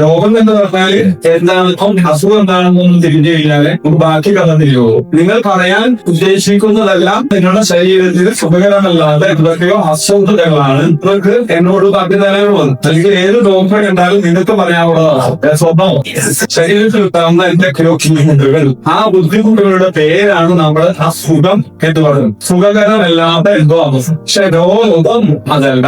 രോഗം എന്ന് പറഞ്ഞാൽ എന്താണ്? ഇപ്പം അസുഖം എന്താണെന്നൊന്നും തിരിഞ്ഞു കഴിഞ്ഞാൽ നമുക്ക് ബാക്കി കടന്നിരിക്കുമോ നിങ്ങൾ പറയാൻ ഉദ്ദേശിക്കുന്നതെല്ലാം നിങ്ങളുടെ ശരീരത്തിന് സുഖകരമല്ലാതെ എന്തൊക്കെയോ അസ്വസ്ഥതകളാണ് നിങ്ങൾക്ക് എന്നോട് പറഞ്ഞു തരാനുള്ളത് അല്ലെങ്കിൽ ഏത് ഡോക്ടറെ കണ്ടാലും നിങ്ങൾക്ക് പറയാനുള്ളതാണ് സ്വഭാവം ശരീരത്തിൽ ഉണ്ടാകുന്ന എന്തൊക്കെയോ ബുദ്ധിമുട്ടുകൾ ആ ബുദ്ധിമുട്ടുകളുടെ പേരാണ് നമ്മൾ അസുഖം എന്ന് പറയുന്നത്. സുഖകരമല്ലാതെ എന്തോ പക്ഷെ രോഗം അതല്ല.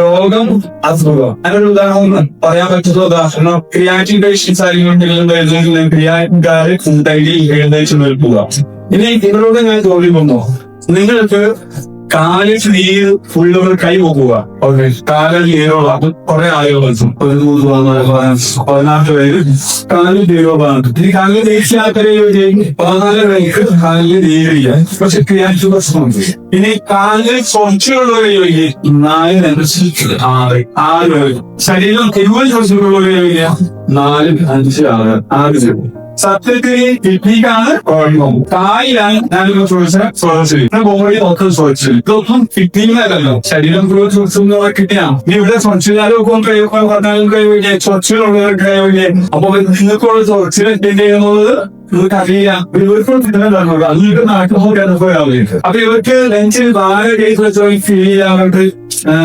രോഗം അസുഖം. അതിനൊരു ഉദാഹരണം പറയാൻ പറ്റുന്ന ഉദാഹരണം ക്രിയാറ്റിൻ പേഷ്യൻസ് ആയിരിക്കും ക്രിയാറ്റിൻകാര് ഡെയിലി എഴുന്നേറ്റ് നിൽക്കുക ഇനി നിങ്ങളോട് ഞാൻ ചോദ്യം വന്നോ. നിങ്ങൾക്ക് കാലിൽ നീര് ഫുള്ള് കൈ പോകുക ഓക്കെ കാലിൽ നീരുള്ള കുറെ ആളുകൾ. ഒരു നൂറ് പതിനാറ് പേര് കാലിൽ നീരോ പറഞ്ഞു ഈ കാലിൽ നീരില്ലാത്തവരെ പതിനാല് പേർക്ക് കാലിൽ നീരില്ല. പക്ഷെ പ്രശ്നമുണ്ട് ഇനി കാലിൽ ചൊറിച്ചുള്ളവരെ നാല് അനുസരിച്ച് ആറ്. ആറ് ശരീരം തിരുവനന്തപുരം ചൊറിച്ചുള്ളവരെ നാല് അഞ്ച് ആറ്. ആറ് പേര്. സത്യത്തിൽ കിഡ്നിക്കാണ് കുഴപ്പം കായിലാണ് ഞാനിപ്പോ ചോദിച്ച ചോദിച്ചത്. ബോഡി മൊത്തം ചോദിച്ചത്. ഇതൊന്നും കിഡ്നിയിലല്ലോ ശരീരം മുഴുവൻ ചോദിച്ചു കിട്ടിയാണ് നീ ഇവിടെ ചൊറിച്ചിലാലും കഴിയുമ്പോൾ പറഞ്ഞാലും കഴിവില്ലേ? ചൊറിച്ചിലുള്ളവർ കഴിവില്ലേ? അപ്പൊ നിങ്ങൾക്കുള്ള എന്ത് ചെയ്യുന്നത് നിങ്ങൾക്ക് അറിയാം ഇവർക്കും തിന്നലാണ് അതിലേക്ക് നാട്ടിൽ അനുഭവമാവില്ല അപ്പൊ ഇവർക്ക് ലെൻസിൽ നാല് ഡേറ്റ് വെച്ച് ഫീൽ ചെയ്യാറുണ്ട്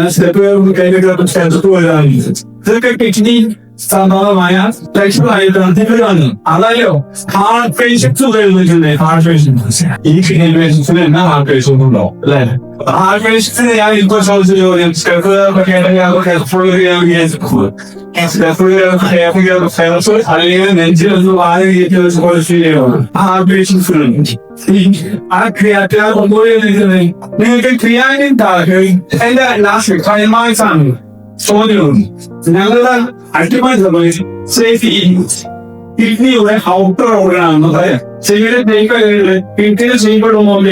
സ്റ്റെപ്പ് കയ്യിലൊക്കെ ചേർത്ത് വരാറുണ്ട് ഇതൊക്കെ കിഡ്നി സംഭവമായ ലക്ഷണമായിട്ടാണ് ഇവരാണ് അതല്ലോ ഹാർട്ട് പേഷ്യൻസ് വരുന്നിട്ടുണ്ട് ഹാർട്ട് പേഷ്യൻസ് ഈ കിഡ്നി പേഷ്യൻസിന് എന്നാ ഹാർട്ട് പേഷ്യൻസ് ഉണ്ടോ അല്ലേ ഹാർട്ട് പേഷ്യൻസിന് ഞാൻ ഇപ്പോൾ ചോദിച്ച ചോദ്യം സ്റ്റെപ്പ് ഹെൽപ്ഫുൾ അല്ലെങ്കിൽ നെഞ്ചിൽ ഒന്ന് വായ കയറ്റി വെച്ച് പോലെ ഹാർട്ട് പേഷ്യൻസ് ആ ക്രിയാറ്റിൻ നിങ്ങൾക്ക് ക്രിയാറ്റിൻ താഴെ എന്റെ ലാസ്റ്റ് ക്ലൈമാക്സ് ചോദ്യം ഞങ്ങളുടെ അൾട്ടിമേറ്റ് സർവീസ് സേഫ്റ്റി കിഡ്നിയുടെ ഔട്ടർ ഓർഗനാണെന്ന് പറയാം. ചെവിയുടെ തേക്കുകളുടെ കിഡ്നിയുടെ ചെയ്യപ്പെടുന്നോണ്ട്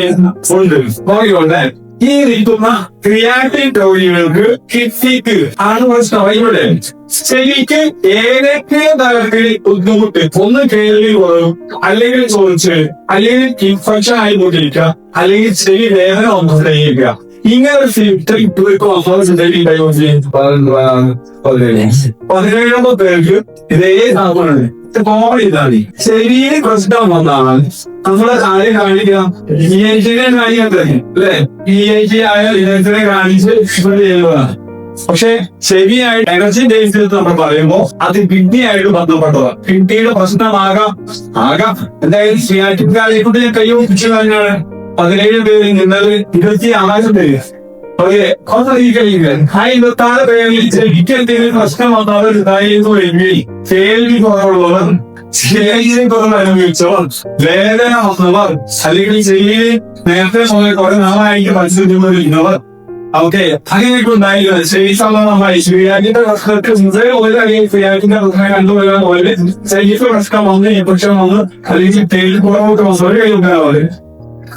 ഉണ്ട്. നോക്കിക്കോട്ടെ. ഈ ഇരിക്കുന്ന ക്രിയാറ്റിൻ രോഗികൾക്ക് കിഡ്നിക്ക് ആണ് പ്രശ്നം ഇവിടെ. ചെവിക്ക് ഏതൊക്കെ തരത്തിൽ ബുദ്ധിമുട്ട്? ഒന്ന് കേൾവി കുറവ് അല്ലെങ്കിൽ ചോദിച്ച് അല്ലെങ്കിൽ ഇൻഫെക്ഷൻ ആയിക്കൊണ്ടിരിക്കുക അല്ലെങ്കിൽ ചെവി വേദന വന്നുകൊണ്ടിരിക്കുക ഇങ്ങനെ ഒരു ഫിൽറ്റർ ഇപ്പോഴേക്കും ഇതേ സാധനമാണ്. കോമഡി ഇതാണ്. ശരീരം പ്രശ്നം വന്നാണ് നമ്മളെ കാര്യം കാണിക്കാം. ജിനെ കാണിക്കാത്ത അല്ലെ? പി എച്ച് ഇനത്തിനെ കാണിച്ച് പക്ഷെ ചെവിയായിട്ട് എനർജി ഡേറ്റ് നമ്മൾ പറയുമ്പോ അത് കിഡ്നി ആയിട്ട് ബന്ധപ്പെട്ടതാണ്. കിഡ്നിയുടെ പ്രശ്നമാകാം ആകാം എന്തായാലും കൈ ഒപ്പിച്ചു കഴിഞ്ഞാണ് പതിനേഴ് പേര് നിന്നത് ഇരുപത്തി ആറ് പേര്. ഓക്കെ ഇരുപത്താറ് പേരിൽ ചെവിക്ക് എന്തെങ്കിലും പ്രശ്നം വന്നാൽ ഇതായിരുന്നു എങ്കിൽ കേൾവി കുറവുള്ളവർ ശരീരം കുറവ് അനുഭവിച്ചവർ വേദന വന്നവർ അല്ലെങ്കിൽ ചെവിയിൽ നേരത്തെ മുതൽ കുറെ നാളായിട്ട് മത്സരിക്കുന്നവർ ഓക്കെ അങ്ങനെയൊക്കെ ഉണ്ടായിരുന്നു ചെവി സംബന്ധമായി ശരിയാക്കിന്റെ പ്രശ്നങ്ങൾക്ക് മുതൽ ഒരു അല്ലെങ്കിൽ ശരിയാക്കിന്റെ പ്രശ്നം കണ്ടുവരാൻ പോലെ ശരീരത്തിൽ പ്രശ്നം വന്ന് ഇൻഫെക്ഷൻ വന്ന് അല്ലെങ്കിൽ തേൽ കുറവൊക്കെ വന്നവർ കഴിയുന്നവര്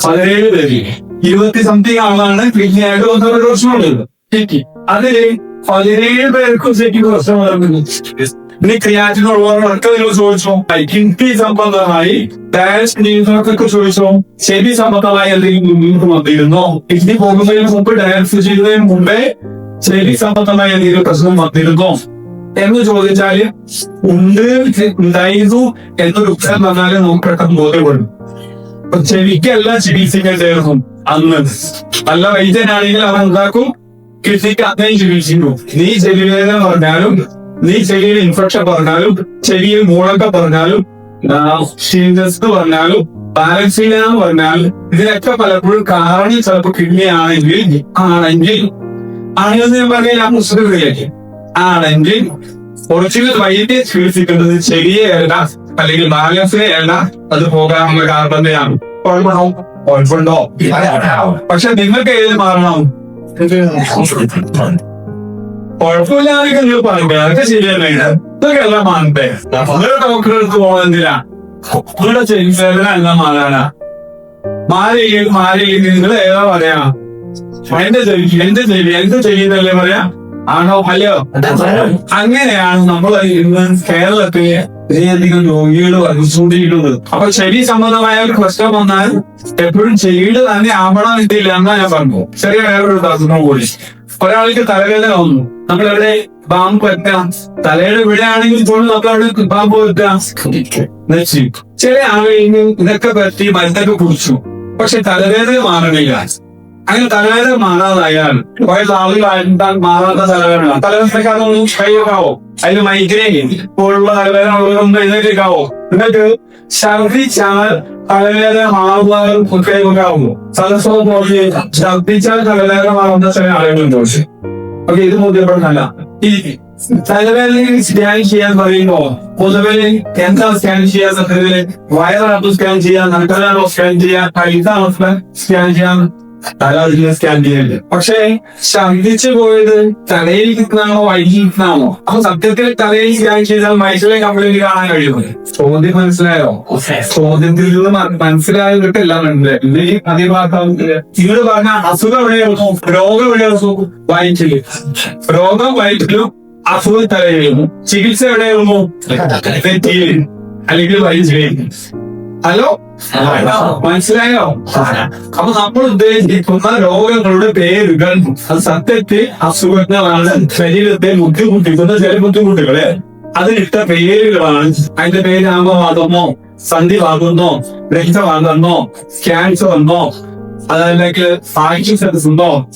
പതിനേഴ് പേര്. ഇരുപത്തി സംതിങ് ആളാണ്. കിഡ്നി ആയിട്ട് വന്നവരുടെ പ്രശ്നമുള്ളത് കിഡ്നി അതിൽ പതിനേഴ് പേർക്കും ശരിക്കും പ്രശ്നം വരുന്നു ഇനി ക്രിയാറ്റിനുള്ളവർക്ക് നിങ്ങൾ ചോദിച്ചോ? കിഡ്നി സംബന്ധമായി ഡയസ് ചെയ്യുന്നവർക്കൊക്കെ ചോദിച്ചോ? ചെവി സംബന്ധമായി എന്തെങ്കിലും മുന്നോട്ട് വന്നിരുന്നോ? കിഡ്നി പോകുന്നതിന് മുമ്പ് ഡയസ് ചെയ്യുന്നതിന് മുമ്പേ ചെവി സംബന്ധമായി എന്തെങ്കിലും പ്രശ്നം വന്നിരുന്നോ? എന്ന് ചോദിച്ചാൽ ഉണ്ട് ഉണ്ടായിരുന്നു എന്നൊരു ഉത്തരം തന്നാലും നമുക്ക് പെട്ടെന്ന് ബോധ്യപ്പെടും. ചെവിക്കല്ല ചികിത്സിക്കേണ്ടായിരുന്നു അന്ന് നല്ല വൈദ്യനാണെങ്കിൽ അവൻ ഉണ്ടാക്കും കൃഷിക്ക് അത്രയും ചികിത്സിക്കും. നീ ചെവിവേദന പറഞ്ഞാലും നീ ചെവിയിൽ ഇൻഫെക്ഷൻ പറഞ്ഞാലും ചെവിയിൽ മൂളൊക്കെ പറഞ്ഞാലും പറഞ്ഞാലും പാരക്സീന പറഞ്ഞാൽ ഇതിനൊക്കെ പലപ്പോഴും കാരണം ചിലപ്പോൾ കിഡ്നി ആണെങ്കിൽ ആണെങ്കിൽ ആണെന്ന് ഞാൻ പറഞ്ഞാൽ ഞാൻ മുസ്ലിം ആണെങ്കിൽ കുറച്ചുകൂടി വൈദ്യം ചികിത്സിക്കേണ്ടത് ചെവിയെയല്ല അല്ലെങ്കിൽ ബാലൻസിലെ അല്ല അത് പോകാനുള്ള കാരണം തന്നെയാണ്. കുഴപ്പമോ കുഴപ്പമുണ്ടോ? പക്ഷെ നിങ്ങൾക്ക് ഏത് മാറണം? കുഴപ്പമില്ലാതെ നിങ്ങൾ പറയുമ്പോ അതൊക്കെ ശരിയല്ലേ ഇതൊക്കെ എല്ലാം മാറണ്ടേ? നിങ്ങൾ ഡോക്ടറെ അടുത്ത് പോകുന്നതിനാ നിങ്ങളുടെ ചെവി വേദന എല്ലാം മാറാനാ. മാറി മാറി നിങ്ങൾ ഏതാ പറയാ? എന്റെ ചെവി എന്റെ ചെവി എന്റെ ചെവി എന്നല്ലേ പറയാ? ആണോ അല്ലയോ? അങ്ങനെയാണ് നമ്മൾ ഇന്ന് കേരളത്തിൽ വളരെയധികം രോഗികൾ വർദ്ധിച്ചുകൊണ്ടിരിക്കുന്നത് അപ്പൊ ശരി സംബന്ധമായ ഒരു പ്രശ്നം വന്നാൽ എപ്പോഴും ചെയ്ത് തന്നെ ആവണം ഇതില്ല എന്നാ ഞാൻ പറഞ്ഞു. ചെറിയ വേറൊരു ഉദാഹരണം കൂടി. ഒരാൾക്ക് തലവേദന വന്നു. നമ്മൾ എവിടെ ബാമ്പ് വെക്കാം തലയുടെ ഇവിടെയാണെങ്കിൽ പോലും നമ്മൾ അവിടെ ബാമ്പ് വെക്കാം നശി. ചില ആളുകൾ ഇതൊക്കെ പറ്റി മരുന്നൊക്കെ കുടിച്ചു. പക്ഷെ തലവേദന മാറണില്ല അങ്ങനെ തലവേദന മാറാതായാൽ കുറെ ആളുകളായിട്ട് മാറാത്ത തലവേദന തലവേദനക്കാരൊന്നും കൈയൊക്കാവോ അതിന് മൈഗ്രൈൻ പോലുള്ള തലവേദന ഉള്ളതൊന്നും എഴുന്നേക്കാവോ എന്നിട്ട് ഛർദിച്ചാൽ തലവേദന മാറുന്നവർ കുട്ടികൾക്കാവുന്നു സദസ്സോ പോലെ ഛർദിച്ചാൽ തലവേദന മാറുന്ന ചില ആളുകളുണ്ട് പക്ഷെ. ഓക്കെ ഇത് ബോധ്യപ്പെടുന്നല്ല ഈ തലവേദന സ്കാൻ ചെയ്യാൻ പറയുമ്പോ പൊതുവെ എന്താ സ്കാൻ ചെയ്യാൻ സത്യത്തിൽ വയറാണോ സ്കാൻ ചെയ്യാൻ നട്ടലാണോ സ്കാൻ ചെയ്യാൻ കഴുത്താണോ സ്കാൻ ചെയ്യാൻ തല അതിന് സ്കാൻ ചെയ്യൽ പക്ഷേ ഛർദിച്ചു പോയത് തലയിൽ കിട്ടുന്നാണോ വൈകി കിട്ടുന്നാണോ അപ്പൊ സത്യത്തിൽ തലയിൽ സ്കാൻ ചെയ്താൽ മനുഷ്യരെ കംപ്ലൈന്റ് കാണാൻ കഴിയുന്നത് ചോദ്യം മനസ്സിലായോ? ചോദ്യത്തിൽ നിന്ന് മ- മനസ്സിലായത് കിട്ടില്ല ഈ അതിഭാഗത്ത് ഇവിടെ പറഞ്ഞ അസുഖം എവിടെയായിരുന്നു രോഗം എവിടെയായിരുന്നു വയറ്റിൽ രോഗം വയറ്റിലും അസുഖം തലയിലും. ചികിത്സ എവിടെയായിരുന്നു നെറ്റിയിൽ അല്ലെങ്കിൽ വയറ്റിലേക്ക്. ഹലോ? മനസ്സിലായോ? അപ്പൊ നമ്മൾ ഉദ്ദേശിക്കുന്ന രോഗങ്ങളുടെ പേരുകൾ അത് സത്യത്തിൽ അസുഖങ്ങളാണ്. ശരീരത്തെ ബുദ്ധിമുട്ടിക്കുന്ന ചില ബുദ്ധിമുട്ടുകൾ. അതിനിട്ട പേരുകളാണ്. അതിന്റെ പേര് ആമവാദമോ സന്ധിവാദമെന്നോ രക്തവാദമെന്നോ ക്യാൻസർ എന്നോ അതല്ലെങ്കിൽ ഉണ്ടോ?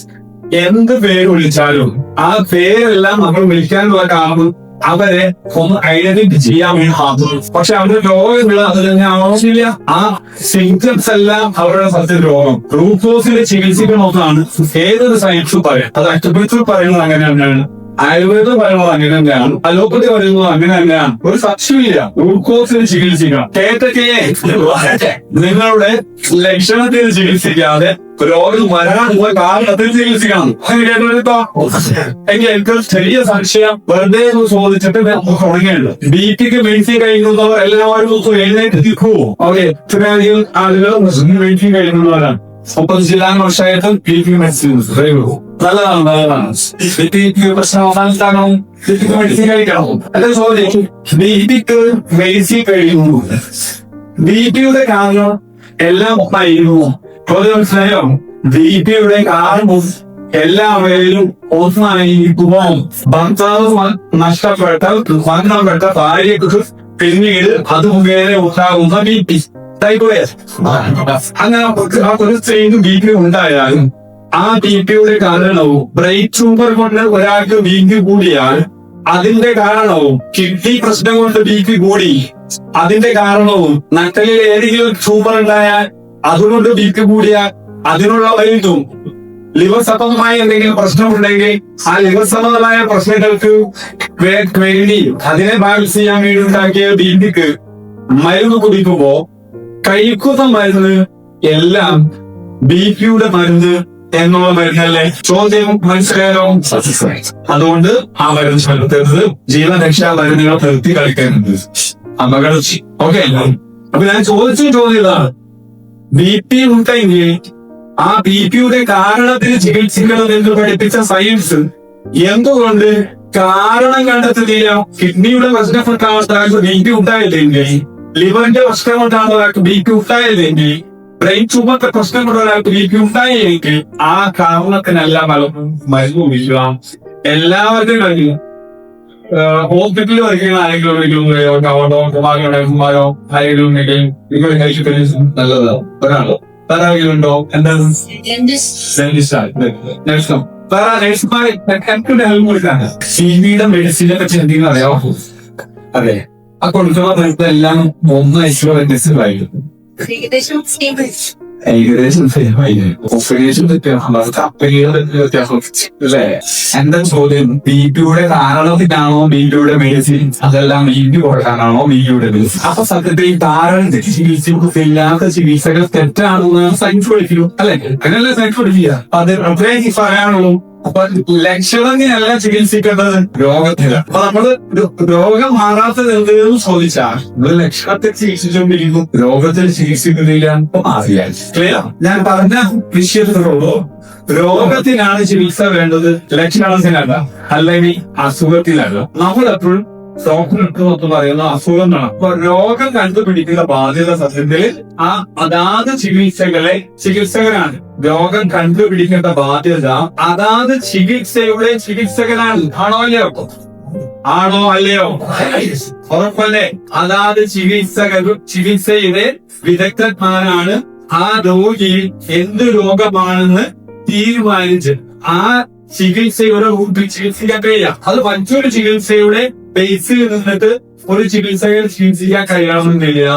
എന്ത് പേര് വിളിച്ചാലും ആ പേരെല്ലാം നമ്മൾ വിളിക്കാനുള്ള കാരണം അവരെ ഒന്ന് ഐഡന്റിഫൈ ചെയ്യാൻ വേണ്ടി പക്ഷെ അവരുടെ രോഗങ്ങൾ തന്നെ ആവശ്യമില്ല. ആ സിംറ്റംസ് എല്ലാം അവരുടെ സത്യ രോഗം. റൂട്ട് ചികിത്സിക്കണമെന്നാണ് ഏതൊരു സയൻസും പറയാം. അത് അക്യുപേച്ചർ പറയുന്നത് അങ്ങനെ തന്നെയാണ് ആയുർവേദം പറയുന്നത് അങ്ങനെ തന്നെയാണ്. അലോപ്പതി പറയുന്നത് അങ്ങനെ തന്നെയാണ്. ഒരു സംശയമില്ല റൂട്ട് കോസിന് ചികിത്സിക്കണം നിങ്ങളുടെ ലക്ഷണത്തിന് ചികിത്സിക്കാതെ രോഗം വരാനുള്ള കാരണത്തിൽ ചികിത്സിക്കണം. എനിക്ക് ഒരു ചെറിയ സംശയം. വെറുതെ ഒന്ന് ചോദിച്ചിട്ട് തുടങ്ങിയുള്ളൂ ബി പിക്ക് മെഡിസിൻ കഴിക്കുന്നവർ എല്ലാവരും എഴുന്നേറ്റ് നിൽക്കുമോ ഓക്കെ ഇത്രയധികം ആളുകൾ മെഡിസിൻ കഴിക്കുന്നവരാണ്. മുപ്പത് ശതമാനം വർഷമായിട്ടും ബി പി മെഡിസിൻ നല്ലതാണ് നല്ലതാണ്. ബി പിക്ക് പ്രശ്നം അവസാനിത്താണോ ബി പിക്ക് മെഡിസിൻ കഴിക്കണം അല്ല ചോദ്യം. ബി പിക്ക് മെഡിസിൻ കഴിയുന്നു. ബി പിയുടെ കാരണം എല്ലാം ഒന്നായിരുന്നു ചോദ്യം മനസ്സിലായോ? ബി പിയുടെ കാരണം എല്ലാവരിലും ഒന്നായിരിക്കുമോ ഭർത്താവ് നഷ്ടപ്പെട്ട മരണപ്പെട്ട ഭാര്യക്ക് പിന്നീട് അത് മുഖേന ഉണ്ടാകുന്ന ബി പി ടൈപ്പോയത് അങ്ങനെ ആ ഒരു പി ഉണ്ടായാലും ആ ബി പിയുടെ കാരണവും ബ്രെയിൻ ട്യൂമർ കൊണ്ട് ഒരാൾക്ക് വീക്ക് കൂടിയാൽ അതിന്റെ കാരണവും കിഡ്നി പ്രശ്നം കൊണ്ട് പി കൂടി അതിന്റെ കാരണവും നട്ടലിൽ ഏതെങ്കിലും ട്യൂമർ ഉണ്ടായാൽ അതുകൊണ്ട് പി കൂടിയാൽ അതിനുള്ള മരുന്നും ലിവർ സംബന്ധമായ എന്തെങ്കിലും പ്രശ്നമുണ്ടെങ്കിൽ ആ ലിവർ സംബന്ധമായ പ്രശ്നങ്ങൾക്ക് വേണ്ടി അതിനെ ബാലൻസ് ചെയ്യാൻ വേണ്ടി ഉണ്ടാക്കിയ ബി മരുന്ന് കുടിക്കുമ്പോ കഴിക്കുന്ന മരുന്ന് എല്ലാം ബി പിയുടെ മരുന്ന് എന്നുള്ള മരുന്നല്ലേ? ചോദ്യം മനസ്സിലായോ? അതുകൊണ്ട് ആ മരുന്ന് ചെലുത്തരുത് ജീവരക്ഷാ മരുന്നുകൾ നിർത്തി കളിക്കരുത് അപകടം ഓക്കെ അപ്പൊ ഞാൻ ചോദിച്ച ചോദ്യം ഇതാണ്. ബി പി ഉണ്ടെങ്കിൽ ആ ബി പിയുടെ കാരണത്തിന് ചികിത്സിക്കണം എന്ന് പഠിപ്പിച്ച സയൻസ് എന്തുകൊണ്ട് കാരണം കണ്ടെത്തുന്നില്ല? കിഡ്നിയുടെ പ്രശ്നപ്പെട്ട ഒരാൾക്ക് ബി പി ഉണ്ടായില്ലെങ്കിൽ ലിവറിന്റെ പ്രശ്നം കൊണ്ടാണ് ഒരാൾക്ക് ബി പി ഉണ്ടായില്ലെങ്കിൽ ബ്രെയിൻ ട്യൂമറിന്റെ പ്രശ്നം കൊണ്ട് ഒരാൾക്ക് ബി പി ഉണ്ടായില്ലെങ്കിൽ ആ കാരണത്തിനെല്ലാം മരുന്ന് ഉപയോഗിക്കാം എല്ലാവരുടെയും കഴിയും ഹോസ്പിറ്റലിൽ വരയ്ക്കുന്ന ആരെങ്കിലും ഉണ്ടെങ്കിലും കവറോ കുമാരോ ആരെങ്കിലും ഉണ്ടെങ്കിൽ നിങ്ങൾ കഴിച്ചിട്ട് നല്ലതാണ്. ഒരാളോ. വേറെ ആരെങ്കിലും ഉണ്ടോ? എന്താ? നഴ്സോ വേറെ നഴ്സുമാരെ എനിക്കൊരു ഹെൽപ്പ് കൊടുക്കാണ് സിബിയുടെ മെഡിസിനെ പറ്റി എന്തെങ്കിലും അറിയാമോ അതെ. ആ കൊടുക്കുന്ന മരുന്ന് എല്ലാം ഒന്ന് ഐശ്വര്യ വ്യത്യസ്തമായിരുന്നു ഏകദേശം ഏകദേശം ഓപ്പറേഷൻ വ്യത്യാസം കപ്പലുകൾ വ്യത്യാസം. അല്ലേ? എന്റെ ചോദ്യം? ബി പിയുടെ കാരണത്തിനാണോ ബി പിയുടെ മെഡിസിൻ അതെല്ലാം ബി പി കൊടുക്കാനാണോ ബി പിയുടെ മെഡിസിൻ അപ്പൊ സത്യത്തിൽ കാരണം ചികിത്സ ഇല്ലാത്ത ചികിത്സകൾ തെറ്റാണെന്ന് സയൻസ് പഠിക്കൂ അല്ലെ? അങ്ങനെയല്ലേ സയൻസ് പഠിക്കുക അത് പറയാനുള്ളൂ. അപ്പൊ ലക്ഷണത്തിനല്ല ചികിത്സിക്കേണ്ടത് രോഗത്തിന് അപ്പൊ നമ്മൾ രോഗം മാറാത്തത് എന്തെന്ന് ചോദിച്ചാൽ നമ്മൾ ലക്ഷണത്തെ ചികിത്സിച്ചുകൊണ്ടിരിക്കും രോഗത്തിൽ ചികിത്സിക്കുന്നില്ല മാറിയാൽ. ക്ലിയർ ഞാൻ പറഞ്ഞ വിഷയത്തിലുള്ളൂ. രോഗത്തിനാണ് ചികിത്സ വേണ്ടത് ലക്ഷണത്തിനല്ല അല്ലെങ്കിൽ അസുഖത്തിനല്ല. നമ്മളെപ്പോഴും എന്ന് പറയുന്ന അസുഖങ്ങളാണ് അപ്പൊ രോഗം കണ്ടുപിടിക്കുന്ന ബാധ്യത സത്യത്തിൽ ആ അതാത് ചികിത്സകളെ ചികിത്സകരാണ് രോഗം കണ്ടുപിടിക്കേണ്ട ബാധ്യത അതാത് ചികിത്സയുടെ ചികിത്സകനാണ്. ആണോ അല്ലയോ? ആണോ അല്ലയോ? ഉറപ്പല്ലേ? അതാത് ചികിത്സകരും ചികിത്സയുടെ വിദഗ്ധന്മാരാണ് ആ രോഗി എന്ത് രോഗമാണെന്ന് തീരുമാനിച്ച് ആ ചികിത്സയുടെ ചികിത്സിക്കാൻ കഴിയാം. അത് മറ്റൊരു ചികിത്സയുടെ ബേസിൽ നിന്നിട്ട് ഒരു ചികിത്സകർ ചികിത്സിക്കാൻ കഴിയണമെന്നില്ല